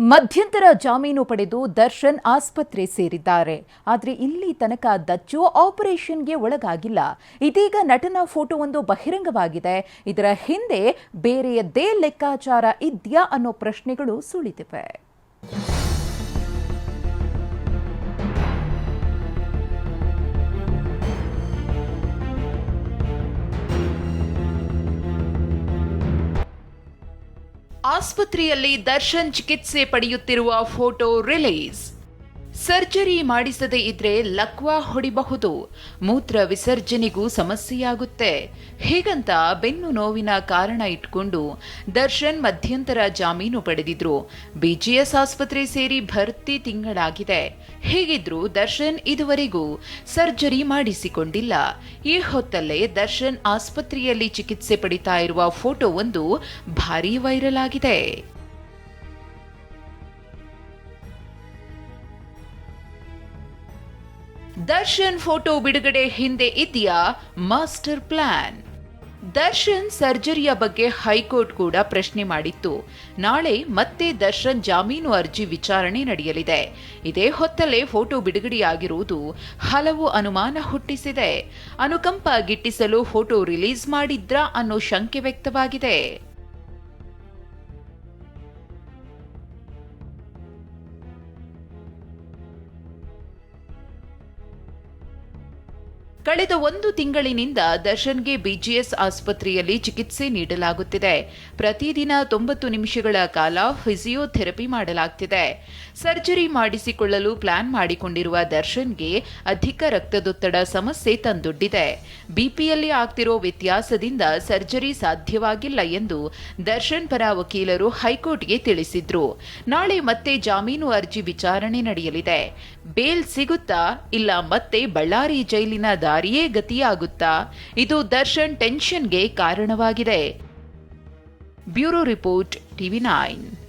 ಮಧ್ಯಂತರ ಜಾಮೀನು ಪಡೆದು ದರ್ಶನ್ ಆಸ್ಪತ್ರೆ ಸೇರಿದ್ದಾರೆ. ಆದರೆ ಇಲ್ಲಿ ತನಕ ದಚ್ಚು ಆಪರೇಷನ್ಗೆ ಒಳಗಾಗಿಲ್ಲ. ಇದೀಗ ನಟನ ಫೋಟೋವೊಂದು ಬಹಿರಂಗವಾಗಿದೆ. ಇದರ ಹಿಂದೆ ಬೇರೆಯದ್ದೇ ಲೆಕ್ಕಾಚಾರ ಇದ್ಯಾ ಅನ್ನೋ ಪ್ರಶ್ನೆಗಳು ಸುಳಿದಿವೆ. ಆಸ್ಪತ್ರೆಯಲ್ಲಿ ದರ್ಶನ್ ಚಿಕಿತ್ಸೆ ಪಡೆಯುತ್ತಿರುವ ಫೋಟೋ ರಿಲೀಸ್. ಸರ್ಜರಿ ಮಾಡಿಸದೇ ಇದ್ರೆ ಲಕ್ವಾ ಹೊಡಿಬಹುದು. ಮೂತ್ರ ವಿಸರ್ಜನೆಗೂ ಸಮಸ್ಯೆಯಾಗುತ್ತೆ. ಹೀಗಂತ ಬೆನ್ನು ನೋವಿನ ಕಾರಣ ಇಟ್ಕೊಂಡು ದರ್ಶನ್ ಮಧ್ಯಂತರ ಜಾಮೀನು ಪಡೆದಿದ್ರು. ಬಿಜಿಎಸ್ ಆಸ್ಪತ್ರೆ ಸೇರಿ ಭರ್ತಿ ತಿಂಗಳಾಗಿದೆ. ಹೀಗಿದ್ರು ದರ್ಶನ್ ಇದುವರೆಗೂ ಸರ್ಜರಿ ಮಾಡಿಸಿಕೊಂಡಿಲ್ಲ. ಈ ಹೊತ್ತಲ್ಲೇ ದರ್ಶನ್ ಆಸ್ಪತ್ರೆಯಲ್ಲಿ ಚಿಕಿತ್ಸೆ ಪಡಿತಾ ಇರುವ ಫೋಟೋ ಒಂದು ಭಾರೀ ವೈರಲ್ ಆಗಿದೆ. ದರ್ಶನ್ ಫೋಟೋ ಬಿಡುಗಡೆ ಹಿಂದೆ ಇದೆಯಾ ಮಾಸ್ಟರ್ ಪ್ಲಾನ್? ದರ್ಶನ್ ಸರ್ಜರಿಯ ಬಗ್ಗೆ ಹೈಕೋರ್ಟ್ ಕೂಡ ಪ್ರಶ್ನೆ ಮಾಡಿತ್ತು. ನಾಳೆ ಮತ್ತೆ ದರ್ಶನ್ ಜಾಮೀನು ಅರ್ಜಿ ವಿಚಾರಣೆ ನಡೆಯಲಿದೆ. ಇದೇ ಹೊತ್ತಲ್ಲೇ ಫೋಟೋ ಬಿಡುಗಡೆಯಾಗಿರುವುದು ಹಲವು ಅನುಮಾನ ಹುಟ್ಟಿಸಿದೆ. ಅನುಕಂಪ ಗಿಟ್ಟಿಸಲು ಫೋಟೋ ರಿಲೀಸ್ ಮಾಡಿದ್ರಾ ಅನ್ನೋ ಶಂಕೆ ವ್ಯಕ್ತವಾಗಿದೆ. ಕಳೆದ ಒಂದು ತಿಂಗಳಿನಿಂದ ದರ್ಶನ್ಗೆ ಬಿಜಿಎಸ್ ಆಸ್ಪತ್ರೆಯಲ್ಲಿ ಚಿಕಿತ್ಸೆ ನೀಡಲಾಗುತ್ತಿದೆ. ಪ್ರತಿದಿನ ತೊಂಬತ್ತು ನಿಮಿಷಗಳ ಕಾಲ ಫಿಸಿಯೋಥೆರಪಿ ಮಾಡಲಾಗ್ತಿದೆ. ಸರ್ಜರಿ ಮಾಡಿಸಿಕೊಳ್ಳಲು ಪ್ಲಾನ್ ಮಾಡಿಕೊಂಡಿರುವ ದರ್ಶನ್ಗೆ ಅಧಿಕ ರಕ್ತದೊತ್ತಡ ಸಮಸ್ಯೆ ತಂದೊಡ್ಡಿದೆ. ಬಿಪಿಯಲ್ಲಿ ಆಗ್ತಿರೋ ವ್ಯತ್ಯಾಸದಿಂದ ಸರ್ಜರಿ ಸಾಧ್ಯವಾಗಿಲ್ಲ ಎಂದು ದರ್ಶನ್ ಪರ ವಕೀಲರು ಹೈಕೋರ್ಟ್ಗೆ ತಿಳಿಸಿದ್ರು. ನಾಳೆ ಮತ್ತೆ ಜಾಮೀನು ಅರ್ಜಿ ವಿಚಾರಣೆ ನಡೆಯಲಿದೆ. ಬೇಲ್ ಸಿಗುತ್ತಾ ಇಲ್ಲ ಮತ್ತೆ ಬಳ್ಳಾರಿ ಜೈಲಿನ ದಾರಿಯೇ ಗತಿಯಾಗುತ್ತಾ? ಇದು ದರ್ಶನ್ ಟೆನ್ಷನ್ಗೆ ಕಾರಣವಾಗಿದೆ. Bureau report TV nine.